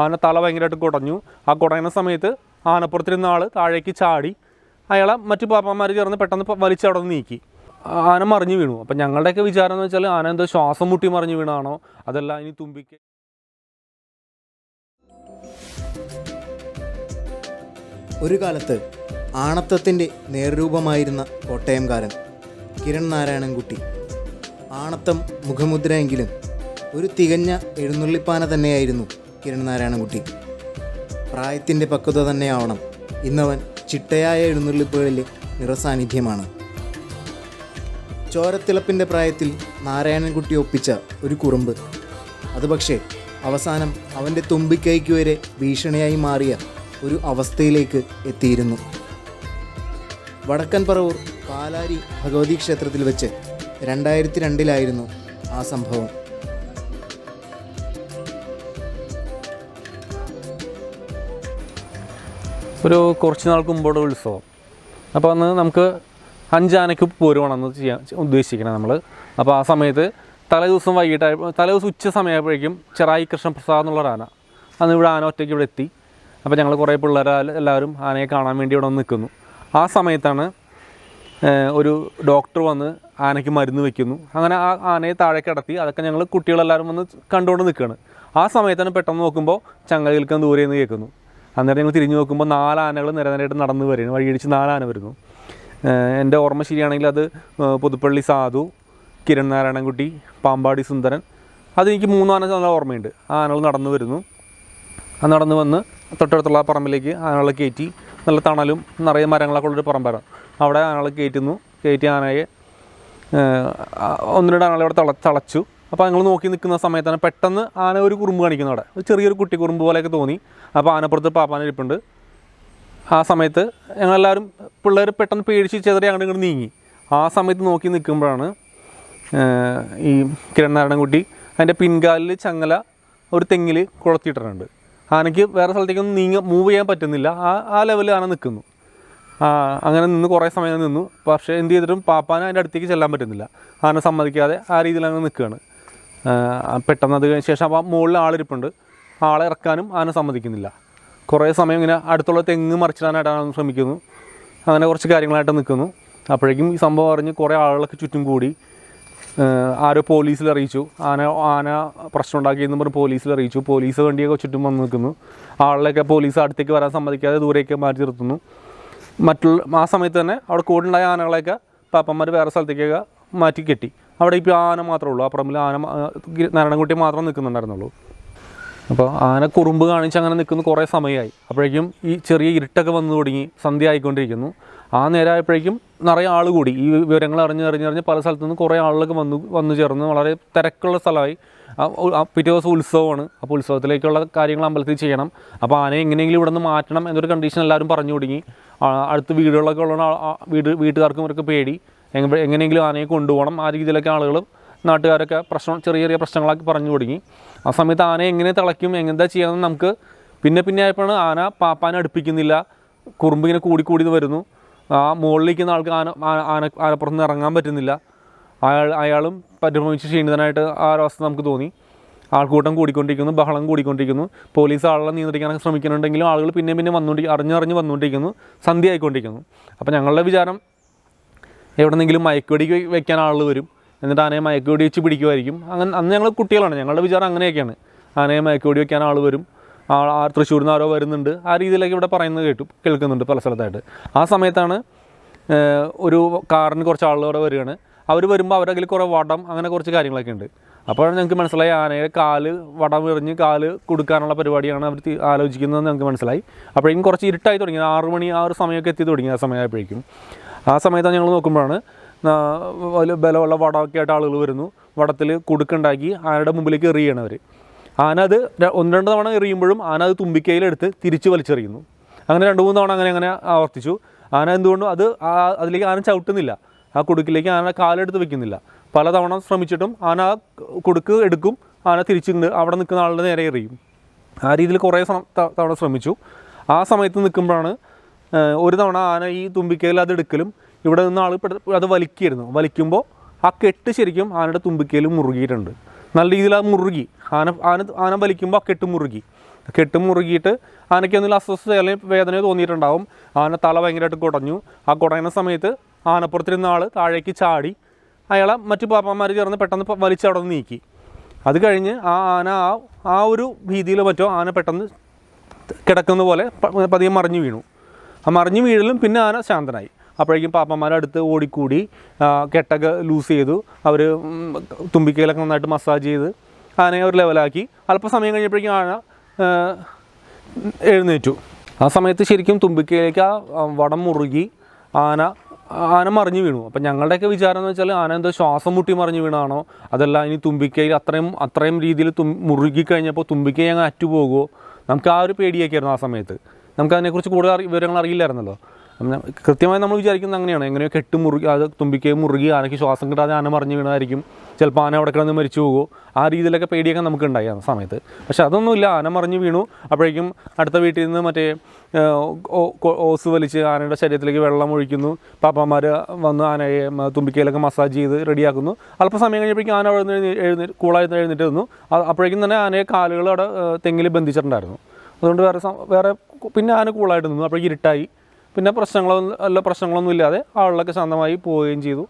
ആന തല ഭയങ്കരമായിട്ട് കുടഞ്ഞു. ആ കുടയുന്ന സമയത്ത് ആനപ്പുറത്തിരുന്ന ആൾ താഴേക്ക് ചാടി അയാളെ മറ്റു പാപ്പന്മാർ ചേർന്ന് പെട്ടെന്ന് വലിച്ചവിടെ നിന്ന് നീക്കി. ആന മറിഞ്ഞു വീണു. അപ്പം ഞങ്ങളുടെയൊക്കെ വിചാരം എന്ന് വെച്ചാൽ ആന എന്തോ ശ്വാസം മുട്ടി മറിഞ്ഞു വീണാണോ? അതല്ല ഇനി തുമ്പിക്ക് ഒരു കാലത്ത് ആണത്തത്തിന്റെ നേർരൂപമായിരുന്ന കോട്ടയംകാരൻ കിരൺ നാരായണൻകുട്ടി. ആണത്തം മുഖമുദ്രയെങ്കിലും ഒരു തികഞ്ഞ എഴുന്നള്ളിപ്പാന തന്നെയായിരുന്നു കിരൺ നാരായണൻകുട്ടി പ്രായത്തിന്റെ പക്വത തന്നെയാവണം. ഇന്നവൻ ചിട്ടയായ എഴുന്നള്ളിപ്പുകളിൽ നിറസാന്നിധ്യമാണ്. ചോരത്തിളപ്പിന്റെ പ്രായത്തിൽ നാരായണൻകുട്ടി ഒപ്പിച്ച ഒരു കുറുമ്പ്. അത് പക്ഷേ അവസാനം അവന്റെ തുമ്പിക്കൈക്ക് വരെ ഭീഷണിയായി മാറിയ ഒരു അവസ്ഥയിലേക്ക് എത്തിയിരുന്നു. വടക്കൻ പറവൂർ പാലാരി ഭഗവതി ക്ഷേത്രത്തിൽ വെച്ച് രണ്ടായിരത്തി രണ്ടിലായിരുന്നു ആ സംഭവം. ഒരു കുറച്ച് നാൾക്ക് മുമ്പോടെ ഉത്സവം. അപ്പോൾ അന്ന് നമുക്ക് അഞ്ചാനയ്ക്ക് പോരുവാണെന്ന് ചെയ്യാൻ ഉദ്ദേശിക്കണം നമ്മൾ അപ്പോൾ ആ സമയത്ത് തലേദിവസം വൈകിട്ടായ തലേ ദിവസം ഉച്ച സമയമായപ്പോഴേക്കും ചെറായി കൃഷ്ണപ്രസാദ് പ്രസാദ് എന്നുള്ളൊരാന അന്ന് ഇവിടെ ആന ഒറ്റയ്ക്ക് ഇവിടെ എത്തി. അപ്പോൾ ഞങ്ങൾ കുറേ പിള്ളേർ എല്ലാവരും ആനയെ കാണാൻ വേണ്ടി ഇവിടെ നിൽക്കുന്നു ആ സമയത്താണ് ഒരു ഡോക്ടർ വന്ന് ആനയ്ക്ക് മരുന്ന് വെക്കുന്നു. അങ്ങനെ ആ ആനയെ താഴെ കിടത്തി അതൊക്കെ ഞങ്ങൾ കുട്ടികളെല്ലാവരും വന്ന് കണ്ടുകൊണ്ട് നിൽക്കുകയാണ് ആ സമയത്താണ് പെട്ടെന്ന് നോക്കുമ്പോൾ ചങ്ങലകൽക്കാൻ ദൂരെ നിന്ന് കേൾക്കുന്നു. അന്നേരം ഞങ്ങൾ തിരിഞ്ഞു നോക്കുമ്പോൾ നാല് ആനകൾ നിരനിരയായിട്ട് നടന്ന് വരുന്നു. വഴിയിടിച്ച് നാല് ആന വരുന്നു. എന്റെ ഓർമ്മ ശരിയാണെങ്കിൽ അത് പുതുപ്പള്ളി സാധു കിരൺ നാരായണൻകുട്ടി പാമ്പാടി സുന്ദരൻ. അതെനിക്ക് മൂന്നാന നല്ല ഓർമ്മയുണ്ട്. ആ ആനകൾ നടന്നു വരുന്നു. ആ നടന്നു വന്ന് തൊട്ടടുത്തുള്ള പറമ്പിലേക്ക് ആനകളെ കയറ്റി നല്ല തണലും നിറയെ മരങ്ങളൊക്കെ ഉള്ളൊരു പറമ്പാണ് അവിടെ ആനകളെ കയറ്റുന്നു. കയറ്റി ആനയെ ഒന്ന് രണ്ട് ആനകളെ അവിടെ തള തളച്ചു. അപ്പോൾ ഞങ്ങൾ നോക്കി നിൽക്കുന്ന സമയത്താണ് പെട്ടെന്ന് ആന ഒരു കുറുമ്പ് കാണിക്കുന്നു അവിടെ. ചെറിയൊരു കുട്ടി കുറുമ്പ് പോലെയൊക്കെ തോന്നി. അപ്പോൾ ആനപ്പുറത്ത് പാപ്പാന ഇരിപ്പുണ്ട്. ആ സമയത്ത് ഞങ്ങളെല്ലാവരും പിള്ളേർ പെട്ടെന്ന് പേടിച്ച് ചെതറി അങ്ങോട്ട് ഇങ്ങോട്ട് നീങ്ങി. ആ സമയത്ത് നോക്കി നിൽക്കുമ്പോഴാണ് ഈ കിരൺ നാരായണൻകുട്ടി അതിന്റെ പിൻകാലിൽ ചങ്ങല ഒരു തെങ്ങിൽ കുളത്തിയിട്ടിട്ടുണ്ട്. ആനയ്ക്ക് വേറെ സ്ഥലത്തേക്കൊന്നും നീങ്ങ മൂവ് ചെയ്യാൻ പറ്റുന്നില്ല. ആ ആ ലെവലിൽ ആന നിൽക്കുന്നു അങ്ങനെ നിന്ന് കുറേ സമയം നിന്നു. പക്ഷേ എന്ത് ചെയ്തിട്ടും പാപ്പാന അതിന്റെ അടുത്തേക്ക് ചെല്ലാൻ പറ്റുന്നില്ല. ആന സമ്മതിക്കാതെ ആ രീതിയിൽ അങ്ങനെ നിൽക്കുകയാണ്. പെട്ടെന്ന് അത് ശേഷം അപ്പോൾ മുകളിൽ ആളിരിപ്പുണ്ട്. ആളെ ഇറക്കാനും ആന സമ്മതിക്കുന്നില്ല. കുറേ സമയം ഇങ്ങനെ അടുത്തുള്ള തെങ്ങ് മറിച്ചിടാനായിട്ടാണ് ശ്രമിക്കുന്നു. അങ്ങനെ കുറച്ച് കാര്യങ്ങളായിട്ട് നിൽക്കുന്നു. അപ്പോഴേക്കും ഈ സംഭവം അറിഞ്ഞ് കുറേ ആളുകളൊക്കെ ചുറ്റും കൂടി ആരോ പോലീസിൽ അറിയിച്ചു. ആന ആന പ്രശ്നം ഉണ്ടാക്കിയെന്ന് പറഞ്ഞ് പോലീസിൽ അറിയിച്ചു. പോലീസ് വണ്ടിയൊക്കെ ചുറ്റും വന്ന് നിൽക്കുന്നു. ആളിലൊക്കെ പോലീസ് അടുത്തേക്ക് വരാൻ സമ്മതിക്കാതെ ദൂരേക്ക് മാറ്റി നിർത്തുന്നു. മറ്റുള്ള ആ സമയത്ത് തന്നെ അവിടെ കൂടുണ്ടായ ആനകളെയൊക്കെ പാപ്പന്മാർ വേറെ സ്ഥലത്തേക്കൊക്കെ മാറ്റി കെട്ടി. അവിടെ ഇപ്പോൾ ആന മാത്രമേ ഉള്ളൂ. ആ പറമ്പിൽ ആന നാരായണൻകുട്ടി മാത്രം നിൽക്കുന്നുണ്ടായിരുന്നുള്ളൂ. അപ്പോൾ ആന കുറുമ്പ് കാണിച്ച് അങ്ങനെ നിൽക്കുന്ന കുറേ സമയമായി. അപ്പോഴേക്കും ഈ ചെറിയ ഇരുട്ടൊക്കെ വന്നു തുടങ്ങി സന്ധ്യ ആയിക്കൊണ്ടിരിക്കുന്നു. ആ നേരമായപ്പോഴേക്കും നിറയെ ആൾ കൂടി. ഈ വിവരങ്ങൾ അറിഞ്ഞ് അറിഞ്ഞറിഞ്ഞ് പല സ്ഥലത്തു നിന്ന് കുറേ ആളുകളൊക്കെ വന്നു വന്നു ചേർന്ന് വളരെ തിരക്കുള്ള സ്ഥലമായി. പിറ്റേ ദിവസം ഉത്സവമാണ്. അപ്പോൾ ഉത്സവത്തിലേക്കുള്ള കാര്യങ്ങൾ അമ്പലത്തിൽ ചെയ്യണം. അപ്പോൾ ആനയെ എങ്ങനെയെങ്കിലും ഇവിടെ നിന്ന് മാറ്റണം എന്നൊരു കണ്ടീഷൻ എല്ലാവരും പറഞ്ഞു തുടങ്ങി. അടുത്ത് വീടുകളൊക്കെ ഉള്ള ആ- ആ വീട് വീട്ടുകാർക്കും ഇവർക്ക് പേടി. എങ്ങനെയെങ്കിലും ആനയെ കൊണ്ടുപോകണം. ആ രീതിയിലൊക്കെ ആളുകൾ നാട്ടുകാരൊക്കെ പ്രശ്നം ചെറിയ ചെറിയ പ്രശ്നങ്ങളൊക്കെ പറഞ്ഞു തുടങ്ങി. ആ സമയത്ത് ആന എങ്ങനെ തിളയ്ക്കും എങ്ങനെന്താ ചെയ്യാമെന്ന് നമുക്ക് പിന്നെ പിന്നെ ആയപ്പോഴാണ് ആന പാപ്പാനെ അടുപ്പിക്കുന്നില്ല. കൂടി കൂടി വരുന്നു. ആ മുകളിലിരിക്കുന്ന ആൾക്ക് ആന ആന ആന ആനപ്പുറത്ത് നിന്ന് ഇറങ്ങാൻ പറ്റുന്നില്ല. അയാൾ അയാളും പരിഭ്രമിച്ച് ക്ഷീണിതനായിട്ട് ആ ഒരവസ്ഥ നമുക്ക് തോന്നി. ആൾക്കൂട്ടം കൂടിക്കൊണ്ടിരിക്കുന്നു ബഹളം കൂടിക്കൊണ്ടിരിക്കുന്നു. പോലീസ് ആളെ നിയന്ത്രിക്കാനൊക്കെ ശ്രമിക്കുന്നുണ്ടെങ്കിലും ആളുകൾ പിന്നെ പിന്നെ വന്നുകൊണ്ടിരിക്കും അറിഞ്ഞറിഞ്ഞ് വന്നുകൊണ്ടിരിക്കുന്നു. സന്ധ്യ ആയിക്കൊണ്ടിരിക്കുന്നു അപ്പോൾ ഞങ്ങളുടെ വിചാരം എവിടെന്നെങ്കിലും മയക്കുവെടി വെക്കാൻ ആളുകൾ വരും. എന്നിട്ട് ആനയെ മയക്കുവെടി വെച്ച് പിടിക്കുമായിരിക്കും. അങ്ങനെ അന്ന് ഞങ്ങൾ കുട്ടികളാണ്. ഞങ്ങളുടെ വിചാരം അങ്ങനെയൊക്കെയാണ്. ആനയെ മയക്കുവെടി വെക്കാൻ ആൾ വരും. ആ തൃശ്ശൂരിൽ നിന്ന് ആരോ വരുന്നുണ്ട്. ആ രീതിയിലൊക്കെ ഇവിടെ പറയുന്നത് കേട്ടു കേൾക്കുന്നുണ്ട് പല സ്ഥലത്തായിട്ട്. ആ സമയത്താണ് ഒരു കാറിന് കുറച്ച് ആളുകൾ അവിടെ വരികയാണ്. അവർ വരുമ്പോൾ അവരുടെ കുറേ വടം അങ്ങനെ കുറച്ച് കാര്യങ്ങളൊക്കെ ഉണ്ട് അപ്പോഴാണ് ഞങ്ങൾക്ക് മനസ്സിലായി ആനയുടെ കാൽ വടം എറിഞ്ഞ് കാൽ കൊടുക്കാനുള്ള പരിപാടിയാണ് അവർ ആലോചിക്കുന്നതെന്ന് ഞങ്ങൾക്ക് മനസ്സിലായി. അപ്പോഴേക്കും കുറച്ച് ഇരുട്ടായി തുടങ്ങി. ആറു മണി ആ ഒരു സമയമൊക്കെ എത്തി തുടങ്ങി ആ സമയമായപ്പോഴേക്കും. ആ സമയത്താണ് ഞങ്ങൾ നോക്കുമ്പോഴാണ് ബലമുള്ള വടമൊക്കെ ആയിട്ട് ആളുകൾ വരുന്നു. വടത്തിൽ കുടുക്കുണ്ടാക്കി ആനയുടെ മുമ്പിലേക്ക് എറിയണം അവർ. ആന അത് ഒന്ന് രണ്ട് തവണ എറിയുമ്പോഴും ആന അത് തുമ്പിക്കൈയിലെടുത്ത് തിരിച്ച് വലിച്ചെറിയുന്നു. അങ്ങനെ രണ്ട് മൂന്ന് തവണ അങ്ങനെ അങ്ങനെ ആവർത്തിച്ചു. ആന എന്തുകൊണ്ടും അത് അതിലേക്ക് ആന ചവിട്ടുന്നില്ല. ആ കുടുക്കിലേക്ക് ആന കാലെടുത്ത് വെക്കുന്നില്ല. പല തവണ ശ്രമിച്ചിട്ടും ആന കൊടുക്ക് എടുക്കും ആന തിരിച്ചുണ്ട് അവിടെ നിൽക്കുന്ന ആളുടെ നേരെ എറിയും. ആ രീതിയിൽ കുറേ തവണ ശ്രമിച്ചു. ആ സമയത്ത് നിൽക്കുമ്പോഴാണ് ഒരു തവണ ആന ഈ തുമ്പിക്കയിൽ അത് എടുക്കലും ഇവിടെ നിന്ന് ആൾ അത് വലിക്കായിരുന്നു. വലിക്കുമ്പോൾ ആ കെട്ട് ശരിക്കും ആനയുടെ തുമ്പിക്കയിൽ മുറുകിയിട്ടുണ്ട്. നല്ല രീതിയിൽ അത് മുറുകി. ആന ആന ആന വലിക്കുമ്പോൾ ആ കെട്ട് മുറുകി. കെട്ട് മുറുകിയിട്ട് ആനയ്ക്ക് എന്തെങ്കിലും അസ്വസ്ഥത അല്ലെങ്കിൽ വേദനയോ തോന്നിയിട്ടുണ്ടാവും. ആന തല ഭയങ്കരമായിട്ട് കുടഞ്ഞു. ആ കുടയുന്ന സമയത്ത് ആനപ്പുറത്തിരുന്ന ആൾ താഴേക്ക് ചാടി അയാളെ മറ്റു പാപ്പന്മാർ ചേർന്ന് പെട്ടെന്ന് വലിച്ച് അവിടെ നിന്ന് നീക്കി. അത് കഴിഞ്ഞ് ആ ആന ആ ആ ഒരു ഭീതിയിലോ മറ്റോ ആന പെട്ടെന്ന് കിടക്കുന്ന പോലെ പതിയെ മറിഞ്ഞു വീണു. ആ മറിഞ്ഞു വീഴലും പിന്നെ ആന ശാന്തനായി. അപ്പോഴേക്കും പാപ്പന്മാരടുത്ത് ഓടിക്കൂടി കെട്ടൊക്കെ ലൂസ് ചെയ്തു. അവർ തുമ്പിക്കയിലൊക്കെ നന്നായിട്ട് മസാജ് ചെയ്ത് ആനയെ ഒരു ലെവലാക്കി അല്പസമയം കഴിഞ്ഞപ്പോഴേക്കും ആന എഴുന്നേറ്റു. ആ സമയത്ത് ശരിക്കും തുമ്പിക്കയിലേക്ക് ആ വടം മുറുകി ആന ആന മറിഞ്ഞു വീണു. അപ്പം ഞങ്ങളുടെയൊക്കെ വിചാരം എന്ന് വെച്ചാൽ ആന എന്തോ ശ്വാസം മുട്ടി മറിഞ്ഞു വീണാണോ അതല്ല ഇനി തുമ്പിക്കയിൽ അത്രയും അത്രയും രീതിയിൽ തും മുറുകി കഴിഞ്ഞപ്പോൾ തുമ്പിക്കൈ അങ്ങ് അറ്റുപോകുമോ നമുക്ക് ആ ഒരു പേടിയൊക്കെ ആയിരുന്നു ആ സമയത്ത്. നമുക്ക് അതിനെക്കുറിച്ച് കൂടുതൽ വിവരങ്ങൾ അറിയില്ലായിരുന്നല്ലോ. കൃത്യമായി നമ്മൾ വിചാരിക്കുന്നത് അങ്ങനെയാണ്. എങ്ങനെയോ കെട്ട് മുറുകി അത് തുമ്പിക്കൈ മുറുകി ആനയ്ക്ക് ശ്വാസം കിട്ടാതെ ആന മറിഞ്ഞു വീണായിരിക്കും ചിലപ്പോൾ ആന അവിടെ കിടന്ന് മരിച്ചു പോകുമോ ആ രീതിയിലൊക്കെ പേടിയൊക്കെ നമുക്ക് ഉണ്ടായി ആ സമയത്ത്. പക്ഷെ അതൊന്നുമില്ല. ആന മറിഞ്ഞു വീണു. അപ്പോഴേക്കും അടുത്ത വീട്ടിൽ നിന്ന് മറ്റേ ഓസ് വലിച്ച് ആനയുടെ ശരീരത്തിലേക്ക് വെള്ളം ഒഴിക്കുന്നു. പാപ്പന്മാർ വന്ന് ആനയെ തുമ്പിക്കയിലൊക്കെ മസാജ് ചെയ്ത് റെഡിയാക്കുന്നു. അല്പസമയം കഴിഞ്ഞപ്പോഴേക്കും ആന അവിടെ നിന്ന് എഴുന്നേറ്റ് കൂളായി എഴുന്നേറ്റ് വന്നു അപ്പോഴേക്കും തന്നെ ആനയെ കാലുകൾ അവിടെ തെങ്ങിൽ ബന്ധിച്ചിട്ടുണ്ടായിരുന്നു. അതുകൊണ്ട് വേറെ വേറെ പിന്നെ ആന കൂളായിട്ട് നിന്നു. അപ്പോഴേക്കും ഇരുട്ടായി. പിന്നെ പ്രശ്നങ്ങളൊന്നും അല്ല പ്രശ്നങ്ങളൊന്നും ഇല്ലാതെ ആളുകളൊക്കെ ശാന്തമായി പോവുകയും ചെയ്തു.